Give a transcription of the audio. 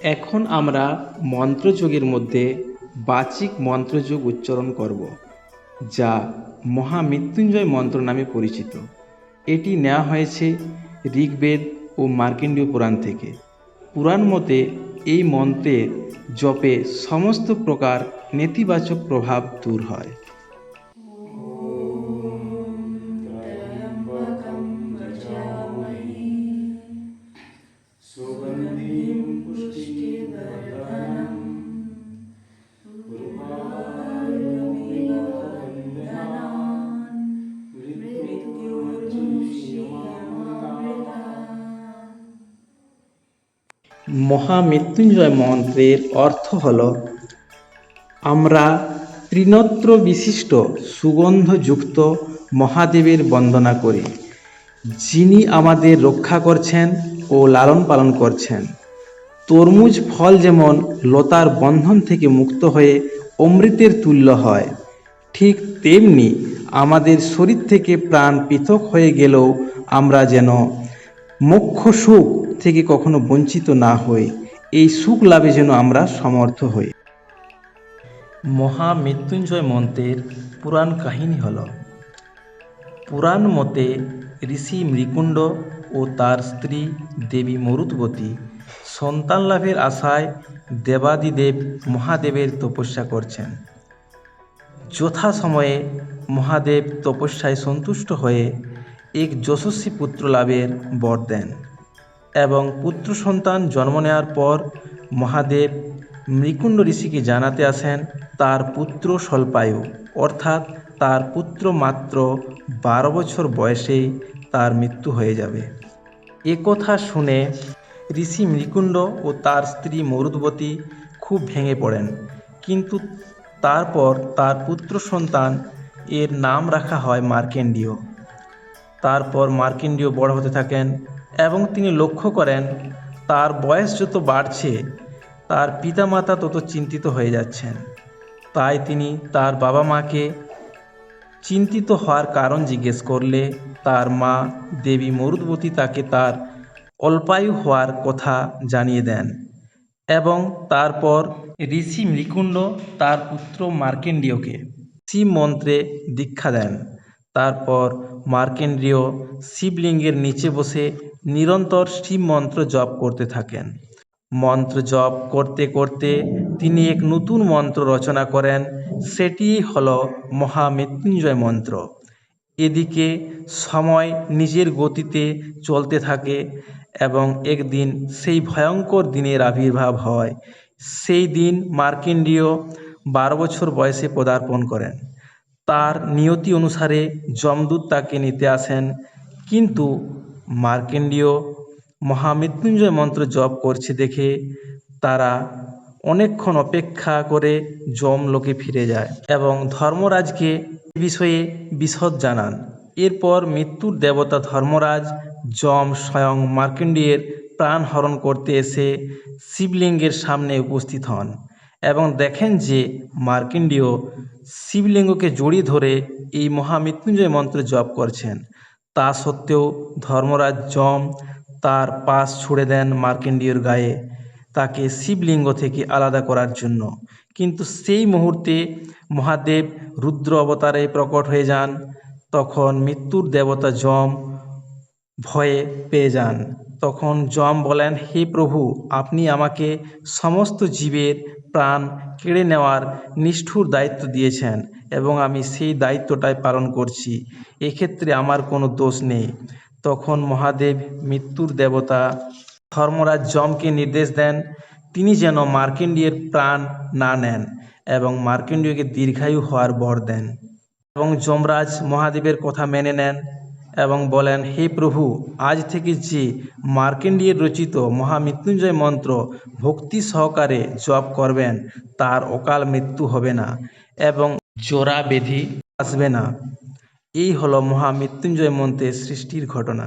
এখন আমরা মন্ত্রযোগের মধ্যে বাচিক মন্ত্রযোগ উচ্চারণ করব, যা মহামৃত্যুঞ্জয় মন্ত্র নামে পরিচিত। এটি নেওয়া হয়েছে ঋগ্বেদ ও মার্কেন্ডীয় পুরাণ থেকে। পুরাণ মতে এই মন্ত্রের জপে সমস্ত প্রকার নেতিবাচক প্রভাব দূর হয়। মহামৃত্যুঞ্জয় মন্ত্রের অর্থ হল, আমরা ত্রিনত্র বিশিষ্ট সুগন্ধযুক্ত মহাদেবের বন্দনা করি, যিনি আমাদের রক্ষা করছেন ও লালন পালন করছেন। তরমুজ ফল যেমন লতার বন্ধন থেকে মুক্ত হয়ে অমৃতের তুল্য হয়, ঠিক তেমনি আমাদের শরীর থেকে প্রাণ পৃথক হয়ে গেলেও আমরা যেন মোক্ষ সুখ থেকে কখনো বঞ্চিত না হই। এই সুখ লাভে যেন আমরা সমর্থ হই। মহামৃত্যুঞ্জয় মন্ত্রের পুরাণ কাহিনী হল, পুরাণ মতে ঋষি মৃকুণ্ড ও তার স্ত্রী দেবী মরুতবতী সন্তান লাভের আশায় দেবাদিদেব মহাদেবের তপস্যা করছেন। যথা সময়ে মহাদেব তপস্যায় সন্তুষ্ট হয়ে এক যশস্বী পুত্র লাভের বর দেন। এবং পুত্র সন্তান জন্ম নেওয়ার পর মহাদেব মৃকুণ্ড ঋষিকে জানাতে আসেন, তার পুত্র স্বল্পায়ু। অর্থাৎ তার পুত্র মাত্র বারো বছর বয়সেই তার মৃত্যু হয়ে যাবে। কথা শুনে ঋষি মৃকুণ্ড ও তার স্ত্রী মরুদবতী খুব ভেঙে পড়েন। কিন্তু তারপর তার পুত্র সন্তান এর নাম রাখা হয় মার্কেন্ডীয়। তারপর মার্কেন্ডীয় বড় হতে থাকেন এবং তিনি লক্ষ্য করেন, তার বয়স যত বাড়ছে, তার পিতামাতা তত চিন্তিত হয়ে যাচ্ছেন। তাই তিনি তার বাবা মাকে চিন্তিত হওয়ার কারণ জিজ্ঞেস করলে, তার মা দেবী মরুদবতী তাকে তার অল্পায়ু হওয়ার কথা জানিয়ে দেন এবং তারপর ঋষি মৃকুণ্ড, তার পুত্র মার্কেন্ডীয়কে শিব মন্ত্রে দীক্ষা দেন। তারপর মার্কেন্ডীয় শিবলিঙ্গের নিচে বসে নিরন্তর শিব মন্ত্র জপ করতে থাকেন। মন্ত্র জপ করতে করতে তিনি এক নতুন মন্ত্র রচনা করেন, সেটি হল মহামৃত্যুঞ্জয় মন্ত্র। এদিকে সময় নিজের গতিতে চলতে থাকে এবং একদিন সেই ভয়ঙ্কর দিনের আবির্ভাব হয়। সেই দিন মার্কেন্ডীয় বারো বছর বয়সে পদার্পণ করেন। তার নিয়তি অনুসারে যমদূত তাকে নিতে আসেন। কিন্তু মার্কেন্ডীয় মহামৃত্যুঞ্জয় মন্ত্র জপ করছে দেখে তারা অনেকক্ষণ অপেক্ষা করে যম লোকে ফিরে যায় এবং ধর্মরাজকে বিষয়ে বিশদ জানান। এরপর মৃত্যুর দেবতা ধর্মরাজ যম স্বয়ং মার্কেন্ডীয়ের প্রাণ হরণ করতে এসে শিবলিঙ্গের সামনে উপস্থিত হন এবং দেখেন যে মার্কেন্ডীয় শিবলিঙ্গকে জড়িয়ে ধরে এই মহামৃত্যুঞ্জয় মন্ত্র জপ করছেন। তা সত্ত্বেও ধর্মরাজ যম তার পাশ ছুড়ে দেন মার্কেন্ডীয়র গায়ে তাকে শিবলিঙ্গ থেকে আলাদা করার জন্য। কিন্তু সেই মুহূর্তে মহাদেব রুদ্র অবতারে প্রকট হয়ে যান, তখন মৃত্যুর দেবতা যম ভয়ে পেয়ে যান। তখন যম বলেন, হে প্রভু, আপনি আমাকে সমস্ত জীবের প্রাণ কেড়ে নেওয়ার নিষ্ঠুর দায়িত্ব দিয়েছেন এবং আমি সেই দায়িত্বটাই পালন করছি। এক্ষেত্রে আমার কোনো দোষ নেই। তখন মহাদেব মৃত্যুর দেবতা ধর্মরাজ যমকে নির্দেশ দেন, তিনি যেন মার্কেন্ডীয়ের প্রাণ না নেন এবং মার্কেন্ডীয়কে দীর্ঘায়ু হওয়ার বর দেন। এবং যমরাজ মহাদেবের কথা মেনে নেন এবং বলেন, হে প্রভু, আজ থেকে যে মার্কেন্ডীয়ের রচিত মহামৃত্যুঞ্জয় মন্ত্র ভক্তি সহকারে জপ করবেন, তার অকাল মৃত্যু হবে না এবং জোড়া বেধি আসবে না। এই হলো মহামৃত্যুঞ্জয় মন্ত্রের সৃষ্টির ঘটনা।